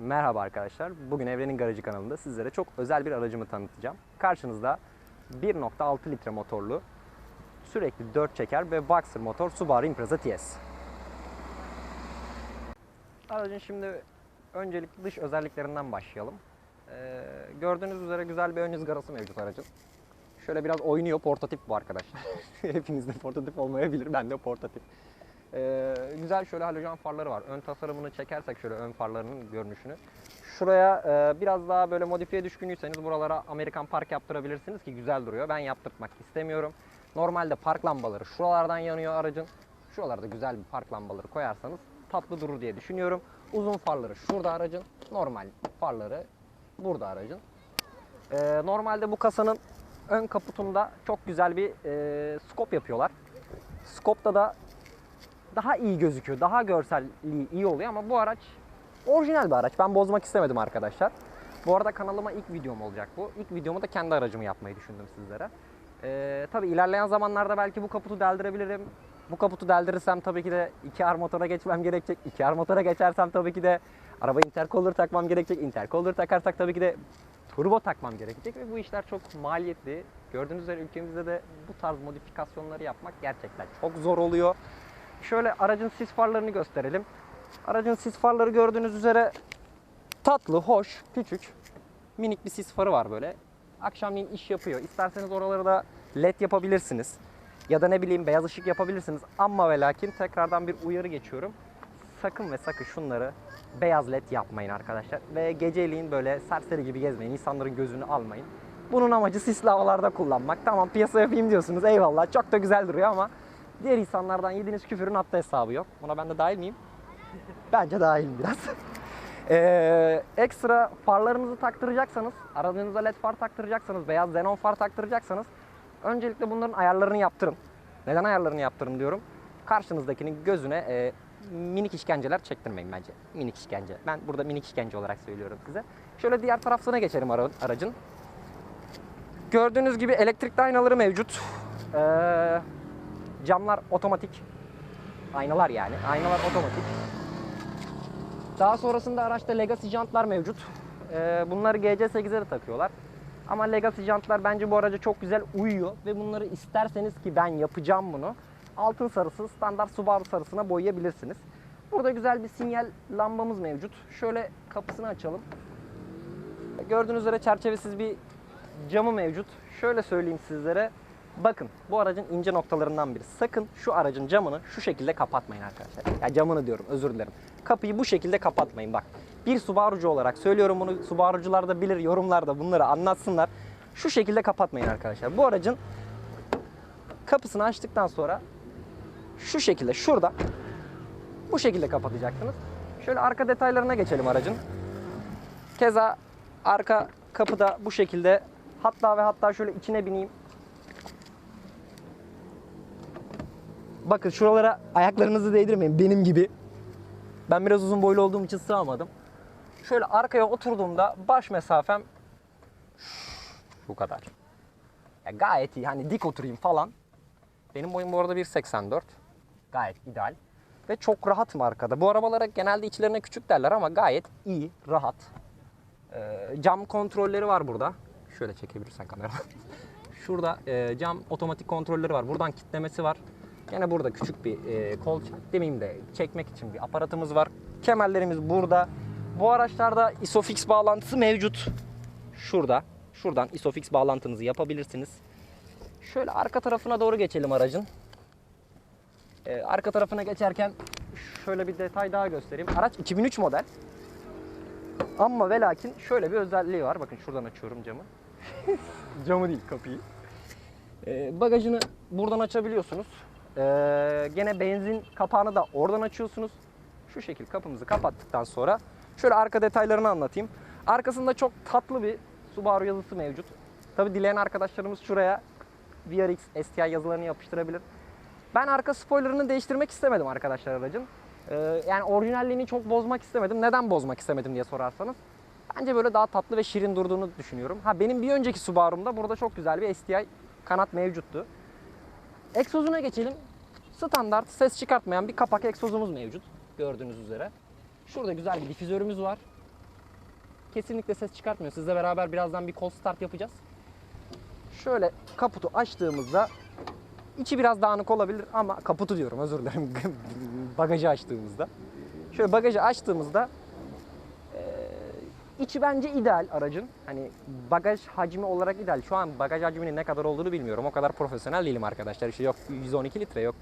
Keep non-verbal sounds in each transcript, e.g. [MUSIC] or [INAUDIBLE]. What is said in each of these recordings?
Merhaba arkadaşlar. Bugün Evrenin Garajı kanalında sizlere çok özel bir aracımı tanıtacağım. Karşınızda 1.6 litre motorlu, sürekli 4 çeker ve boxer motor Subaru Impreza TS. Aracın şimdi öncelikle dış özelliklerinden başlayalım. Ee, gördüğünüz üzere güzel bir ön ızgarası mevcut aracın. Şöyle biraz oynuyor, portatif bu arkadaşlar. [LAUGHS] Hepinizde portatif olmayabilir, ben de portatif. Ee, güzel şöyle halojen farları var. Ön tasarımını çekersek şöyle ön farlarının görünüşünü. Şuraya e, biraz daha böyle modifiye düşkünüyseniz buralara Amerikan park yaptırabilirsiniz ki güzel duruyor. Ben yaptırtmak istemiyorum. Normalde park lambaları şuralardan yanıyor aracın. Şuralarda güzel bir park lambaları koyarsanız tatlı durur diye düşünüyorum. Uzun farları şurada aracın. Normal farları burada aracın. Ee, normalde bu kasanın ön kaputunda çok güzel bir e, skop yapıyorlar. Skopta da daha iyi gözüküyor. Daha görselliği iyi oluyor ama bu araç orijinal bir araç. Ben bozmak istemedim arkadaşlar. Bu arada kanalıma ilk videom olacak bu. İlk videomu da kendi aracımı yapmayı düşündüm sizlere. Ee, tabii ilerleyen zamanlarda belki bu kaputu deldirebilirim. Bu kaputu deldirirsem tabii ki de 2R motora geçmem gerekecek. 2R motora geçersem tabii ki de araba intercooler takmam gerekecek. Intercooler takarsak tabii ki de turbo takmam gerekecek ve bu işler çok maliyetli. Gördüğünüz üzere ülkemizde de bu tarz modifikasyonları yapmak gerçekten çok zor oluyor. Şöyle aracın sis farlarını gösterelim. Aracın sis farları gördüğünüz üzere tatlı, hoş, küçük, minik bir sis farı var böyle. Akşamleyin iş yapıyor. İsterseniz oraları da led yapabilirsiniz. Ya da ne bileyim beyaz ışık yapabilirsiniz. Ama ve lakin tekrardan bir uyarı geçiyorum. Sakın ve sakın şunları beyaz led yapmayın arkadaşlar. Ve geceliğin böyle serseri gibi gezmeyin. İnsanların gözünü almayın. Bunun amacı sisli havalarda kullanmak. Tamam piyasa yapayım diyorsunuz eyvallah. Çok da güzel duruyor ama diğer insanlardan yediğiniz küfürün hatta hesabı yok. Buna ben de dahil miyim? Bence dahilim biraz. [LAUGHS] Ee, ekstra farlarınızı taktıracaksanız, aracınıza led far taktıracaksanız, beyaz xenon far taktıracaksanız öncelikle bunların ayarlarını yaptırın. Neden ayarlarını yaptırın diyorum. Karşınızdakinin gözüne e, minik işkenceler çektirmeyin bence. Minik işkence. Ben burada minik işkence olarak söylüyorum size. Şöyle diğer tarafına geçelim ara- aracın. Gördüğünüz gibi elektrikli aynaları mevcut. Ee, camlar otomatik. Aynalar yani. Aynalar otomatik. Daha sonrasında araçta Legacy jantlar mevcut. Ee, bunları GC8'e de takıyorlar. Ama Legacy jantlar bence bu araca çok güzel uyuyor ve bunları isterseniz ki ben yapacağım bunu. Altın sarısı, standart Subaru sarısına boyayabilirsiniz. Burada güzel bir sinyal lambamız mevcut. Şöyle kapısını açalım. Gördüğünüz üzere çerçevesiz bir camı mevcut. Şöyle söyleyeyim sizlere. Bakın bu aracın ince noktalarından biri. Sakın şu aracın camını şu şekilde kapatmayın arkadaşlar. Ya camını diyorum özür dilerim. Kapıyı bu şekilde kapatmayın bak. Bir Subaru'cu olarak söylüyorum bunu. Subaru'cular da bilir yorumlarda bunları anlatsınlar. Şu şekilde kapatmayın arkadaşlar. Bu aracın kapısını açtıktan sonra şu şekilde şurada bu şekilde kapatacaksınız. Şöyle arka detaylarına geçelim aracın. Keza arka kapıda bu şekilde hatta ve hatta şöyle içine bineyim. Bakın şuralara ayaklarınızı değdirmeyin benim gibi. Ben biraz uzun boylu olduğum için sığamadım. Şöyle arkaya oturduğumda baş mesafem şu kadar. Ya gayet iyi. Hani dik oturayım falan. Benim boyum bu arada 1.84. Gayet ideal. Ve çok rahatım arkada. Bu arabalara genelde içlerine küçük derler ama gayet iyi, rahat. Ee, cam kontrolleri var burada. Şöyle çekebilirsen kamera. [LAUGHS] Şurada e, cam otomatik kontrolleri var. Buradan kitlemesi var. Yine burada küçük bir e, kol demeyeyim de çekmek için bir aparatımız var. Kemerlerimiz burada. Bu araçlarda Isofix bağlantısı mevcut. Şurada. Şuradan Isofix bağlantınızı yapabilirsiniz. Şöyle arka tarafına doğru geçelim aracın. Ee, arka tarafına geçerken şöyle bir detay daha göstereyim. Araç 2003 model. Ama ve lakin şöyle bir özelliği var. Bakın şuradan açıyorum camı. [LAUGHS] camı değil kapıyı. Ee, bagajını buradan açabiliyorsunuz. Ee, gene benzin kapağını da oradan açıyorsunuz. Şu şekil kapımızı kapattıktan sonra şöyle arka detaylarını anlatayım. Arkasında çok tatlı bir Subaru yazısı mevcut. Tabi dileyen arkadaşlarımız şuraya VRX, STI yazılarını yapıştırabilir. Ben arka spoilerını değiştirmek istemedim arkadaşlar aracın. Ee, yani orijinalliğini çok bozmak istemedim. Neden bozmak istemedim diye sorarsanız. Bence böyle daha tatlı ve şirin durduğunu düşünüyorum. Ha benim bir önceki Subaru'mda burada çok güzel bir STI kanat mevcuttu. Egzozuna geçelim. Standart ses çıkartmayan bir kapak egzozumuz mevcut. Gördüğünüz üzere. Şurada güzel bir difüzörümüz var. Kesinlikle ses çıkartmıyor. Sizle beraber birazdan bir kol start yapacağız. Şöyle kaputu açtığımızda içi biraz dağınık olabilir ama kaputu diyorum özür dilerim. [LAUGHS] bagajı açtığımızda. Şöyle bagajı açtığımızda içi bence ideal aracın. Hani bagaj hacmi olarak ideal. Şu an bagaj hacminin ne kadar olduğunu bilmiyorum. O kadar profesyonel değilim arkadaşlar. İşte yok 112 litre yok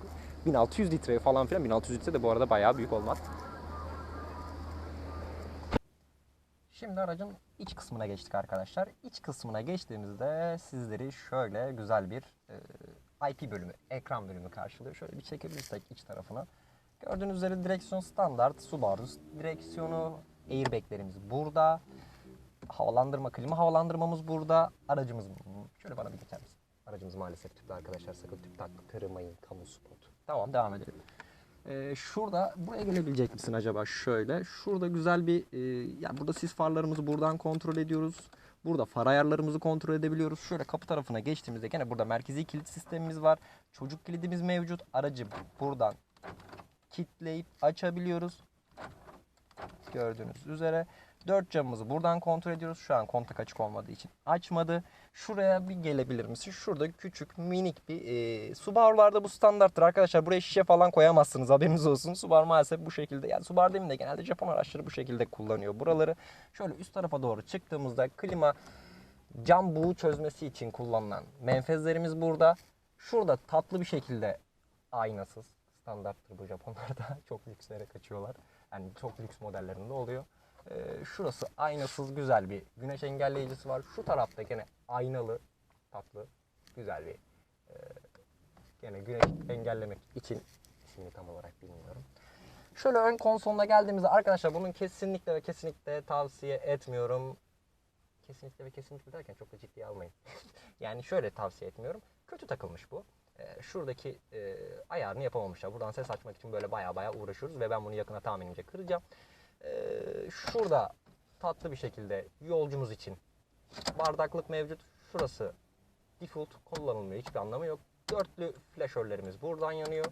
1600 litre falan filan. 1600 litre de bu arada bayağı büyük olmaz. Şimdi aracın iç kısmına geçtik arkadaşlar. İç kısmına geçtiğimizde sizleri şöyle güzel bir e, IP bölümü, ekran bölümü karşılıyor. Şöyle bir çekebilirsek iç tarafına. Gördüğünüz üzere direksiyon standart Subaru direksiyonu, airbaglerimiz burada. Havalandırma, klima havalandırmamız burada. Aracımız şöyle bana bir geçer misin? Aracımız maalesef tüplü arkadaşlar. Sakın tüp taktırmayın. Kamu spotu. Tamam devam edelim. Ee, şurada buraya gelebilecek misin acaba şöyle şurada güzel bir e, yani burada sis farlarımızı buradan kontrol ediyoruz burada far ayarlarımızı kontrol edebiliyoruz şöyle kapı tarafına geçtiğimizde gene burada merkezi kilit sistemimiz var çocuk kilidimiz mevcut aracı buradan kilitleyip açabiliyoruz gördüğünüz üzere Dört camımızı buradan kontrol ediyoruz. Şu an kontak açık olmadığı için açmadı. Şuraya bir gelebilir misin? Şurada küçük minik bir e, Subaru'larda bu standarttır arkadaşlar. Buraya şişe falan koyamazsınız haberiniz olsun. Subaru maalesef bu şekilde. Yani Subaru demeyeyim de genelde Japon araçları bu şekilde kullanıyor buraları. Şöyle üst tarafa doğru çıktığımızda klima cam buğu çözmesi için kullanılan menfezlerimiz burada. Şurada tatlı bir şekilde aynasız standarttır bu Japonlarda. [LAUGHS] çok lükslere kaçıyorlar. Yani çok lüks modellerinde oluyor. Ee, şurası aynasız güzel bir güneş engelleyicisi var. Şu tarafta gene aynalı tatlı güzel bir e, gene güneş engellemek için ismini tam olarak bilmiyorum. Şöyle ön konsoluna geldiğimizde arkadaşlar bunun kesinlikle ve kesinlikle tavsiye etmiyorum. Kesinlikle ve kesinlikle derken çok da ciddiye almayın. [LAUGHS] yani şöyle tavsiye etmiyorum. Kötü takılmış bu. Ee, şuradaki e, ayarını yapamamışlar. Buradan ses açmak için böyle baya baya uğraşıyoruz ve ben bunu yakına tahminimce kıracağım. Ee, şurada tatlı bir şekilde yolcumuz için bardaklık mevcut. Şurası default kullanılmıyor. Hiçbir anlamı yok. Dörtlü flaşörlerimiz buradan yanıyor.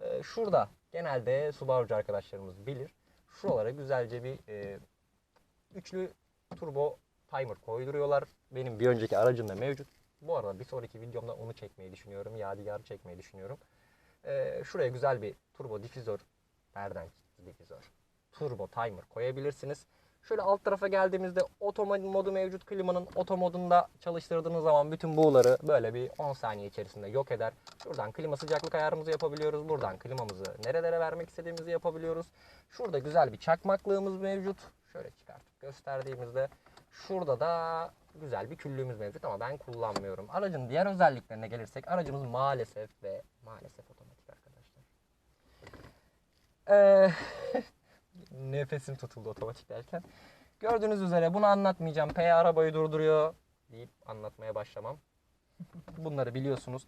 Ee, şurada genelde Subaru'cu arkadaşlarımız bilir. Şuralara güzelce bir e, üçlü turbo timer koyduruyorlar. Benim bir önceki aracımda mevcut. Bu arada bir sonraki videomda onu çekmeyi düşünüyorum. Yadigarı çekmeyi düşünüyorum. Ee, şuraya güzel bir turbo difüzör. Nereden çıktı difüzör? turbo timer koyabilirsiniz. Şöyle alt tarafa geldiğimizde oto modu mevcut klimanın oto modunda çalıştırdığınız zaman bütün buğuları böyle bir 10 saniye içerisinde yok eder. Şuradan klima sıcaklık ayarımızı yapabiliyoruz. Buradan klimamızı nerelere vermek istediğimizi yapabiliyoruz. Şurada güzel bir çakmaklığımız mevcut. Şöyle çıkartıp gösterdiğimizde şurada da güzel bir küllüğümüz mevcut ama ben kullanmıyorum. Aracın diğer özelliklerine gelirsek aracımız maalesef ve maalesef otomatik arkadaşlar. Ee, [LAUGHS] nefesim tutuldu otomatik derken. Gördüğünüz üzere bunu anlatmayacağım. P arabayı durduruyor deyip anlatmaya başlamam. Bunları biliyorsunuz.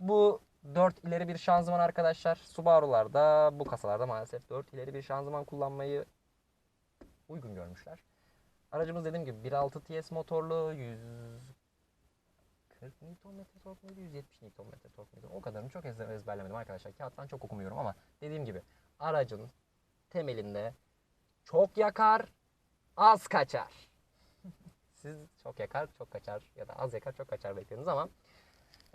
Bu 4 ileri bir şanzıman arkadaşlar. Subaru'larda bu kasalarda maalesef 4 ileri bir şanzıman kullanmayı uygun görmüşler. Aracımız dediğim gibi 1.6 TS motorlu 140 Nm tork muydu 170 Nm tork muydu o kadarını çok ezber- ezberlemedim arkadaşlar kağıttan çok okumuyorum ama dediğim gibi aracın temelinde çok yakar, az kaçar. [LAUGHS] Siz çok yakar, çok kaçar ya da az yakar, çok kaçar beklediniz ama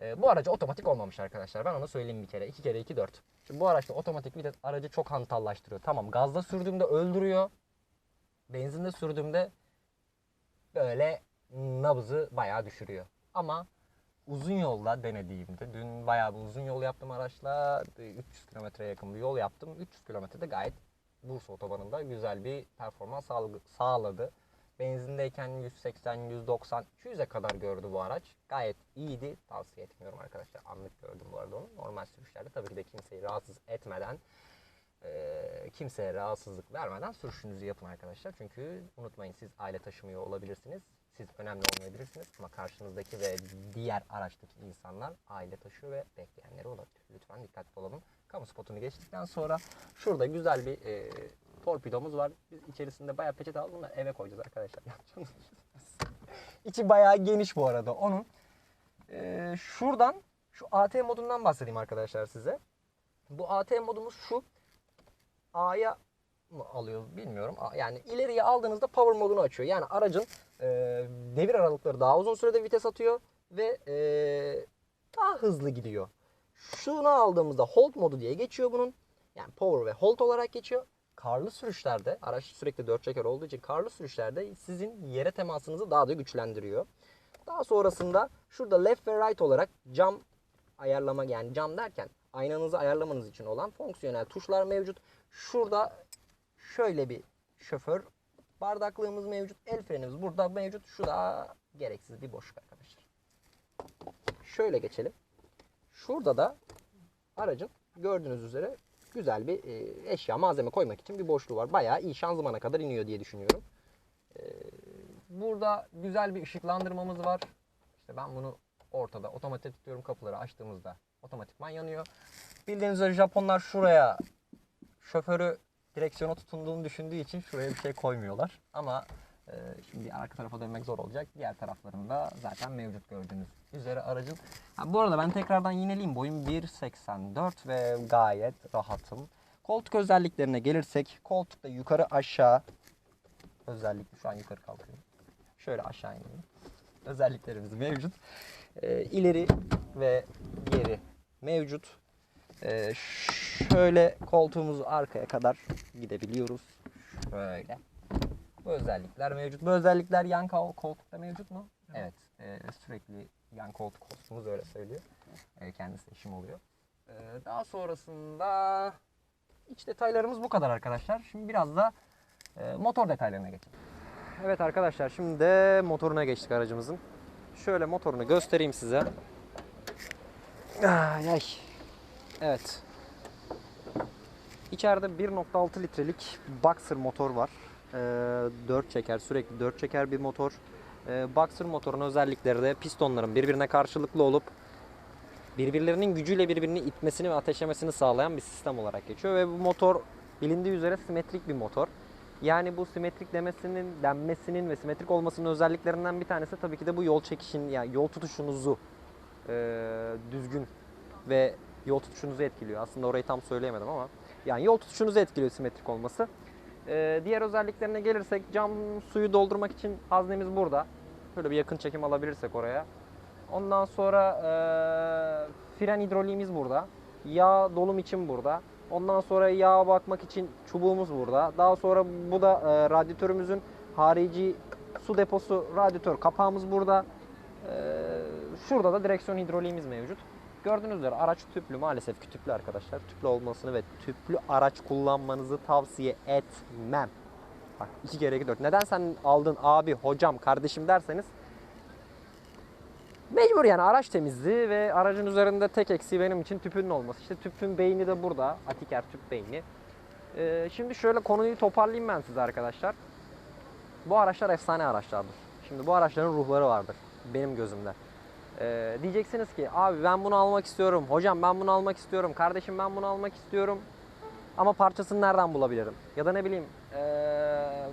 e, bu aracı otomatik olmamış arkadaşlar. Ben onu söyleyeyim bir kere. 2 kere 2 4. Şimdi bu araçta otomatik vites aracı çok hantallaştırıyor. Tamam gazda sürdüğümde öldürüyor. Benzinde sürdüğümde böyle nabzı bayağı düşürüyor. Ama uzun yolda denediğimde dün bayağı bir uzun yol yaptım araçla 300 kilometreye yakın bir yol yaptım. 300 kilometrede gayet Bursa otobanında güzel bir performans sağladı. Benzindeyken 180, 190, 200'e kadar gördü bu araç. Gayet iyiydi. Tavsiye etmiyorum arkadaşlar. Anlık gördüm bu arada onu. Normal sürüşlerde tabii ki de kimseyi rahatsız etmeden, eee, kimseye rahatsızlık vermeden sürüşünüzü yapın arkadaşlar. Çünkü unutmayın siz aile taşımıyor olabilirsiniz. Siz önemli olmayabilirsiniz ama karşınızdaki ve diğer araçtaki insanlar aile taşıyor ve bekleyenleri olabilir. Lütfen dikkatli olalım. Kamu spotunu geçtikten sonra şurada güzel bir e, torpidomuz var. Biz içerisinde bayağı peçete aldık. Bunları eve koyacağız arkadaşlar. [LAUGHS] İçi bayağı geniş bu arada onun. E, şuradan şu AT modundan bahsedeyim arkadaşlar size. Bu AT modumuz şu. A'ya mı alıyoruz bilmiyorum. Yani ileriye aldığınızda power modunu açıyor. Yani aracın e, devir aralıkları daha uzun sürede vites atıyor ve e, daha hızlı gidiyor. Şunu aldığımızda hold modu diye geçiyor bunun. Yani power ve hold olarak geçiyor. Karlı sürüşlerde, araç sürekli dört çeker olduğu için karlı sürüşlerde sizin yere temasınızı daha da güçlendiriyor. Daha sonrasında şurada left ve right olarak cam ayarlama yani cam derken aynanızı ayarlamanız için olan fonksiyonel tuşlar mevcut. Şurada şöyle bir şoför bardaklığımız mevcut. El frenimiz burada mevcut. Şu da gereksiz bir boşluk arkadaşlar. Şöyle geçelim. Şurada da aracın gördüğünüz üzere güzel bir e, eşya malzeme koymak için bir boşluğu var. Bayağı iyi şanzımana kadar iniyor diye düşünüyorum. E, burada güzel bir ışıklandırmamız var. İşte ben bunu ortada otomatik tutuyorum kapıları açtığımızda otomatikman yanıyor. Bildiğiniz üzere Japonlar şuraya şoförü direksiyona tutunduğunu düşündüğü için şuraya bir şey koymuyorlar. Ama e, şimdi arka tarafa dönmek zor olacak. Diğer taraflarında zaten mevcut gördüğünüz üzere aracın. Ha, bu arada ben tekrardan yineleyeyim. Boyum 1.84 ve gayet rahatım. Koltuk özelliklerine gelirsek koltukta yukarı aşağı özellikle şu an yukarı kalkıyorum. Şöyle aşağı ineyim. Özelliklerimiz mevcut. E, ileri ve geri mevcut. Ee, şöyle koltuğumuzu arkaya kadar gidebiliyoruz. Şöyle. Bu özellikler mevcut. Bu özellikler yan kol- koltukta mevcut mu? Evet. Ee, sürekli yan koltuk hostumuz öyle söylüyor. Ee, kendisi eşim oluyor. Ee, daha sonrasında iç detaylarımız bu kadar arkadaşlar. Şimdi biraz da e, motor detaylarına geçelim. Evet arkadaşlar şimdi de motoruna geçtik aracımızın. Şöyle motorunu göstereyim size. Ay ay. Evet. İçeride 1.6 litrelik Boxer motor var. Ee, 4 çeker, sürekli 4 çeker bir motor. Ee, Boxer motorun özellikleri de pistonların birbirine karşılıklı olup birbirlerinin gücüyle birbirini itmesini ve ateşlemesini sağlayan bir sistem olarak geçiyor ve bu motor bilindiği üzere simetrik bir motor. Yani bu simetrik demesinin, denmesinin ve simetrik olmasının özelliklerinden bir tanesi tabii ki de bu yol çekişin, yani yol tutuşunuzu e, düzgün ve yol tutuşunuzu etkiliyor. Aslında orayı tam söyleyemedim ama yani yol tutuşunuzu etkiliyor simetrik olması. Ee, diğer özelliklerine gelirsek cam suyu doldurmak için haznemiz burada. Şöyle bir yakın çekim alabilirsek oraya. Ondan sonra ee, fren hidroliğimiz burada. Yağ dolum için burada. Ondan sonra yağ bakmak için çubuğumuz burada. Daha sonra bu da ee, radyatörümüzün harici su deposu radyatör kapağımız burada. Ee, şurada da direksiyon hidroliğimiz mevcut. Gördüğünüz üzere araç tüplü maalesef ki tüplü arkadaşlar. Tüplü olmasını ve tüplü araç kullanmanızı tavsiye etmem. Bak iki kere iki dört. Neden sen aldın abi, hocam, kardeşim derseniz mecbur yani araç temizliği ve aracın üzerinde tek eksiği benim için tüpünün olması. İşte tüpün beyni de burada. Atiker tüp beyni. Ee, şimdi şöyle konuyu toparlayayım ben size arkadaşlar. Bu araçlar efsane araçlardır. Şimdi bu araçların ruhları vardır benim gözümde. Ee, diyeceksiniz ki abi ben bunu almak istiyorum. Hocam ben bunu almak istiyorum. Kardeşim ben bunu almak istiyorum. Ama parçasını nereden bulabilirim? Ya da ne bileyim ee,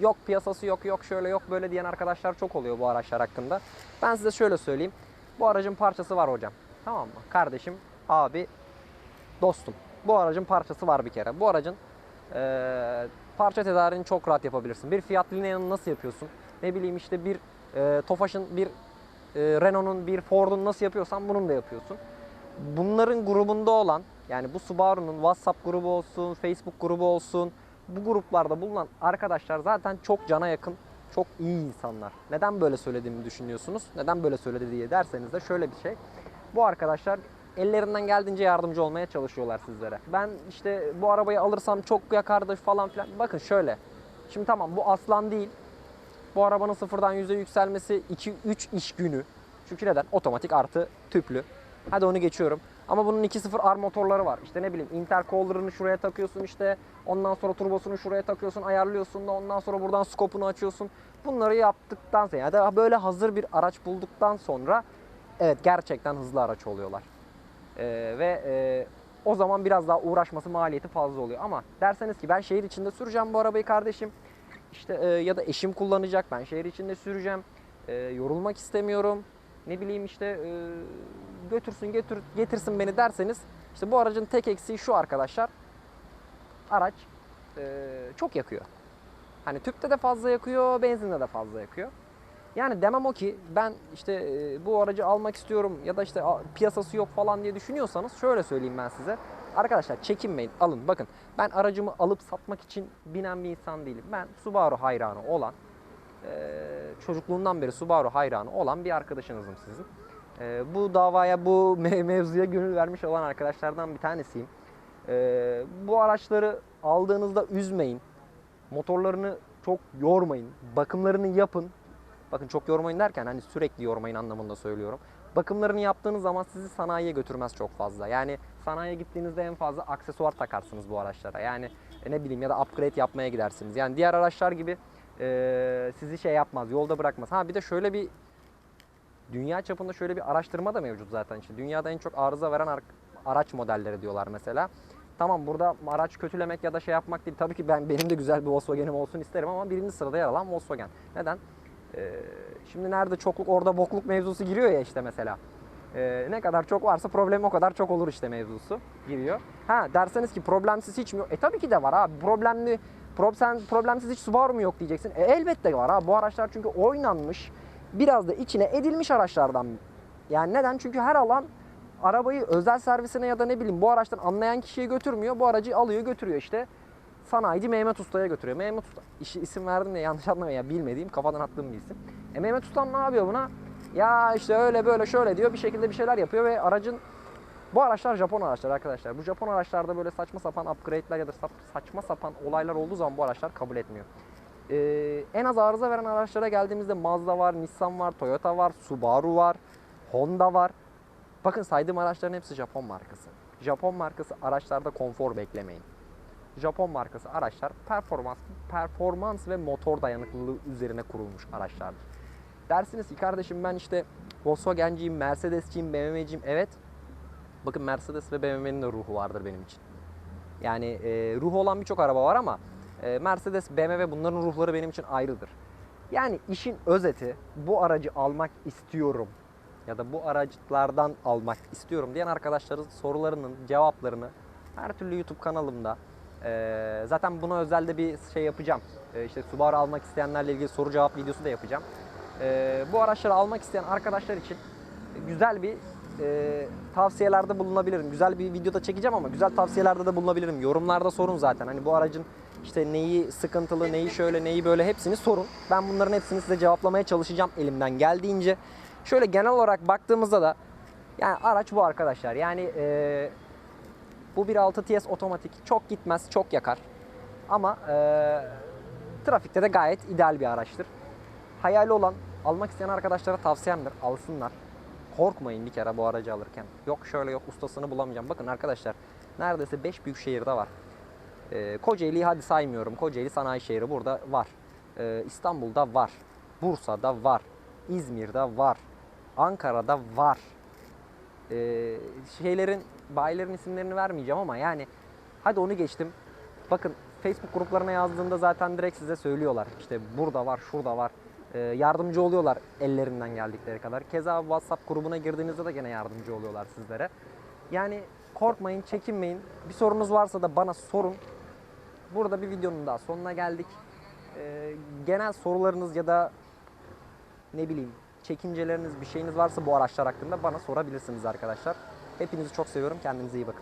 yok piyasası yok yok şöyle yok böyle diyen arkadaşlar çok oluyor bu araçlar hakkında. Ben size şöyle söyleyeyim. Bu aracın parçası var hocam. Tamam mı? Kardeşim, abi, dostum. Bu aracın parçası var bir kere. Bu aracın ee, parça tedariğini çok rahat yapabilirsin. Bir Fiat Linea'nın nasıl yapıyorsun? Ne bileyim işte bir e, Tofaş'ın, bir e, Renault'un, bir Ford'un nasıl yapıyorsan bunun da yapıyorsun. Bunların grubunda olan yani bu Subaru'nun WhatsApp grubu olsun, Facebook grubu olsun bu gruplarda bulunan arkadaşlar zaten çok cana yakın, çok iyi insanlar. Neden böyle söylediğimi düşünüyorsunuz? Neden böyle söyledi diye derseniz de şöyle bir şey. Bu arkadaşlar ellerinden geldiğince yardımcı olmaya çalışıyorlar sizlere. Ben işte bu arabayı alırsam çok yakardı falan filan. Bakın şöyle. Şimdi tamam bu aslan değil. Bu arabanın sıfırdan yüze yükselmesi 2-3 iş günü. Çünkü neden? Otomatik artı tüplü. Hadi onu geçiyorum. Ama bunun 2.0 R motorları var. İşte ne bileyim intercooler'ını şuraya takıyorsun işte. Ondan sonra turbosunu şuraya takıyorsun, ayarlıyorsun da ondan sonra buradan skopunu açıyorsun. Bunları yaptıktan sonra ya da böyle hazır bir araç bulduktan sonra evet gerçekten hızlı araç oluyorlar. Ee, ve e, o zaman biraz daha uğraşması maliyeti fazla oluyor. Ama derseniz ki ben şehir içinde süreceğim bu arabayı kardeşim. İşte e, ya da eşim kullanacak ben şehir içinde süreceğim. E, yorulmak istemiyorum. Ne bileyim işte e, götürsün götür getirsin beni derseniz işte bu aracın tek eksiği şu arkadaşlar. Araç e, çok yakıyor. Hani tüpte de fazla yakıyor, benzinde de fazla yakıyor. Yani demem o ki ben işte e, bu aracı almak istiyorum ya da işte a- piyasası yok falan diye düşünüyorsanız şöyle söyleyeyim ben size. Arkadaşlar çekinmeyin alın bakın ben aracımı alıp satmak için binen bir insan değilim. Ben Subaru hayranı olan çocukluğundan beri Subaru hayranı olan bir arkadaşınızım sizin. Bu davaya bu [LAUGHS] me- mevzuya gönül vermiş olan arkadaşlardan bir tanesiyim. Bu araçları aldığınızda üzmeyin. Motorlarını çok yormayın. Bakımlarını yapın. Bakın çok yormayın derken hani sürekli yormayın anlamında söylüyorum. Bakımlarını yaptığınız zaman sizi sanayiye götürmez çok fazla. Yani sanayiye gittiğinizde en fazla aksesuar takarsınız bu araçlara. Yani e, ne bileyim ya da upgrade yapmaya gidersiniz. Yani diğer araçlar gibi e, sizi şey yapmaz, yolda bırakmaz. Ha bir de şöyle bir dünya çapında şöyle bir araştırma da mevcut zaten. İşte dünyada en çok arıza veren ar- araç modelleri diyorlar mesela. Tamam burada araç kötülemek ya da şey yapmak değil. Tabii ki ben benim de güzel bir Volkswagen'im olsun isterim ama birinci sırada yer alan Volkswagen. Neden? Ee, şimdi nerede çokluk orada bokluk mevzusu giriyor ya işte mesela. Ee, ne kadar çok varsa problem o kadar çok olur işte mevzusu giriyor. Ha derseniz ki problemsiz hiç mi yok? E tabii ki de var abi. Problemli Pro- sen problemsiz hiç Subaru mu yok diyeceksin. E elbette var ha. Bu araçlar çünkü oynanmış, biraz da içine edilmiş araçlardan. Yani neden? Çünkü her alan arabayı özel servisine ya da ne bileyim bu araçtan anlayan kişiye götürmüyor. Bu aracı alıyor götürüyor işte. Sanayici Mehmet Usta'ya götürüyor. Mehmet Usta, işi isim verdim de yanlış anlamayın ya bilmediğim kafadan attığım bir isim. E Mehmet Usta ne yapıyor buna? Ya işte öyle böyle şöyle diyor bir şekilde bir şeyler yapıyor ve aracın bu araçlar Japon araçlar arkadaşlar. Bu Japon araçlarda böyle saçma sapan upgrade'ler ya da sa- saçma sapan olaylar olduğu zaman bu araçlar kabul etmiyor. Ee, en az arıza veren araçlara geldiğimizde Mazda var, Nissan var, Toyota var, Subaru var, Honda var. Bakın saydığım araçların hepsi Japon markası. Japon markası araçlarda konfor beklemeyin. Japon markası araçlar performans, performans ve motor dayanıklılığı üzerine kurulmuş araçlardır. Dersiniz ki kardeşim ben işte Volkswagen'ciyim, Mercedes'ciyim, BMW'ciyim. Evet. Bakın Mercedes ve BMW'nin de ruhu vardır benim için. Yani e, ruhu olan birçok araba var ama e, Mercedes, BMW bunların ruhları benim için ayrıdır. Yani işin özeti bu aracı almak istiyorum ya da bu araçlardan almak istiyorum diyen arkadaşların sorularının cevaplarını her türlü YouTube kanalımda e, zaten buna özel de bir şey yapacağım. E, işte Subaru almak isteyenlerle ilgili soru cevap videosu da yapacağım. E, bu araçları almak isteyen arkadaşlar için güzel bir e, tavsiyelerde bulunabilirim. Güzel bir videoda çekeceğim ama güzel tavsiyelerde de bulunabilirim. Yorumlarda sorun zaten. Hani bu aracın işte neyi sıkıntılı, neyi şöyle, neyi böyle hepsini sorun. Ben bunların hepsini size cevaplamaya çalışacağım elimden geldiğince. Şöyle genel olarak baktığımızda da yani araç bu arkadaşlar. Yani e, bu 1.6 TS otomatik çok gitmez, çok yakar. Ama e, trafikte de gayet ideal bir araçtır. Hayali olan, almak isteyen arkadaşlara tavsiyemdir. Alsınlar. Korkmayın bir kere bu aracı alırken. Yok şöyle yok ustasını bulamayacağım. Bakın arkadaşlar neredeyse 5 büyük şehirde var. Ee, Kocaeli'yi hadi saymıyorum. Kocaeli sanayi şehri burada var. Ee, İstanbul'da var. Bursa'da var. İzmir'de var. Ankara'da var. Ee, şeylerin, bayilerin isimlerini vermeyeceğim ama yani hadi onu geçtim. Bakın Facebook gruplarına yazdığında zaten direkt size söylüyorlar. İşte burada var, şurada var. Ee, yardımcı oluyorlar ellerinden geldikleri kadar. Keza WhatsApp grubuna girdiğinizde de gene yardımcı oluyorlar sizlere. Yani korkmayın, çekinmeyin. Bir sorunuz varsa da bana sorun. Burada bir videonun daha sonuna geldik. Ee, genel sorularınız ya da ne bileyim çekinceleriniz bir şeyiniz varsa bu araçlar hakkında bana sorabilirsiniz arkadaşlar. Hepinizi çok seviyorum. Kendinize iyi bakın.